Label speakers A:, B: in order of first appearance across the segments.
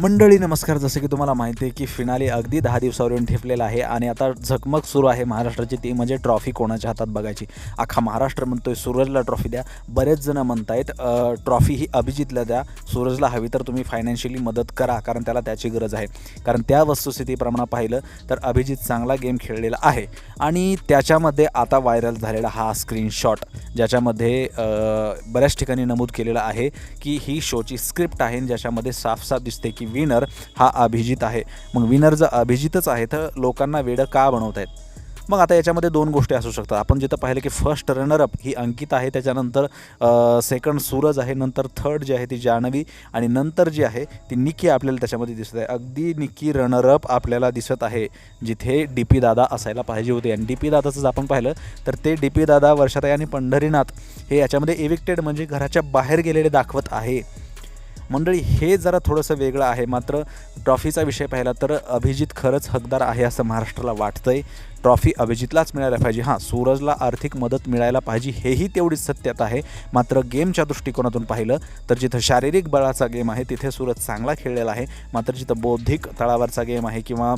A: मंडळी नमस्कार. जसं की तुम्हाला माहिती आहे की फिनाली अगदी दहा दिवसावर येऊन ठेपलेला आहे आणि आता झकमक सुरू आहे महाराष्ट्राची. ती म्हणजे ट्रॉफी कोणाच्या हातात बघायची? अख्खा महाराष्ट्र म्हणतोय सूरजला ट्रॉफी द्या. बरेच जण म्हणतायत आहेत ट्रॉफी ही अभिजितला द्या. सूरजला हवी तर तुम्ही फायनान्शियली मदत करा कारण त्याला त्याची गरज आहे. कारण त्या वस्तुस्थितीप्रमाणे पाहिलं तर अभिजित चांगला गेम खेळलेला आहे. आणि त्याच्यामध्ये आता व्हायरल झालेला हा स्क्रीनशॉट ज्याच्यामध्ये बऱ्याच ठिकाणी नमूद केलेलं आहे की ही शोची स्क्रिप्ट आहे ज्याच्यामध्ये साफ साफ दिसते की विनर हा अभिजित आहे. मग विनर जर अभिजितच आहे तर लोकांना वेडं का बनवत आहेत मग आता याच्यामध्ये दोन गोष्टी असू शकतात. आपण जिथं पाहिलं की फर्स्ट रनरअप ही अंकित आहे त्याच्यानंतर सेकंड सूरज आहे नंतर थर्ड जी आहे ती जान्हवी आणि नंतर जी आहे ती निक्की आपल्याला त्याच्यामध्ये दिसत आहे. अगदी निक्की रनरअप आपल्याला दिसत आहे जिथे डी पी दादा असायला पाहिजे होते. आणि डी पी दादाचं जर आपण पाहिलं तर ते डी पी दादा वर्षाताई आणि पंढरीनाथ हे याच्यामध्ये एविक्टेड म्हणजे घराच्या बाहेर गेलेले दाखवत आहे. मंडळी हे जरा थोडंसं वेगळं आहे. मात्र ट्रॉफीचा विषय पाहिला तर अभिजित खरंच हकदार आहे असं महाराष्ट्राला वाटतंय. ट्रॉफी अभिजितलाच मिळायला पाहिजे. हां सूरजला आर्थिक मदत मिळायला पाहिजे हेही तेवढीच सत्यता आहे. मात्र गेमच्या दृष्टिकोनातून पाहिलं तर जिथं शारीरिक बळाचा गेम आहे तिथे सूरज चांगला खेळलेला आहे. मात्र जिथं बौद्धिक तळावरचा गेम आहे किंवा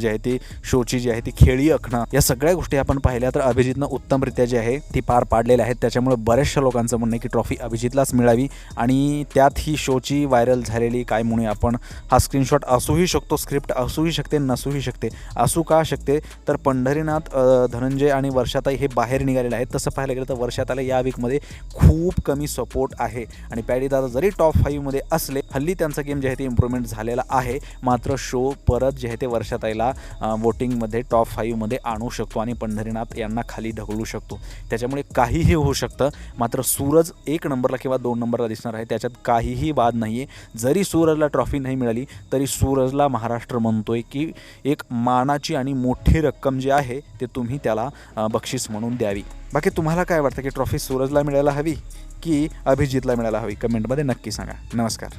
A: जी आहे ती शोची जी आहे ती खेळी आखणं या सगळ्या गोष्टी आपण पाहिल्या तर अभिजितनं उत्तमरित्या जी आहे ती पार पाडलेल्या आहेत. त्याच्यामुळे बऱ्याचशा लोकांचं म्हणणं आहे की ट्रॉफी अभिजितलाच मिळावी आणि त्यात ही शोची व्हायरल झालेली काय म्हणूया आपण हा स्क्रीनशॉट असूही शकतो स्क्रिप्ट असूही शकते नसूही शकते असू का शकते तर पंढरीनाथ धनंजय आणि वर्षाताई हे बाहेर निघालेले आहेत. तसं पाहायला गेलं तर वर्षाताला या वीकमध्ये खूप कमी सपोर्ट आहे. आणि पॅडी दादा जरी टॉप फाईव्हमध्ये असले हल्ली त्यांचा गेम जे आहे ते इम्प्रूव्हमेंट झालेला आहे. मात्र शो परत जे आहे ते वर्षाताईला वोटिंगमध्ये टॉप फाईव्हमध्ये आणू शकतो आणि पंढरीनाथ यांना खाली ढकलू शकतो. त्याच्यामुळे काहीही होऊ शकतं. मात्र सूरज एक नंबरला किंवा दोन नंबरला दिसणार आहे. त्याच्यात काहीही वाद नाही आहे जरी सूरजला ट्रॉफी नाही मिळाली तरी सूरजला महाराष्ट्र म्हणतोय की एक मानाची आणि मोठी रक्कम जी आहे ते तुम्ही त्याला बक्षीस म्हणून द्यावी. बाकी तुम्हाला काय वाटतं की ट्रॉफी सूरजला मिळायला हवी की अभिजितला मिळायला हवी? कमेंटमध्ये नक्की सांगा. नमस्कार.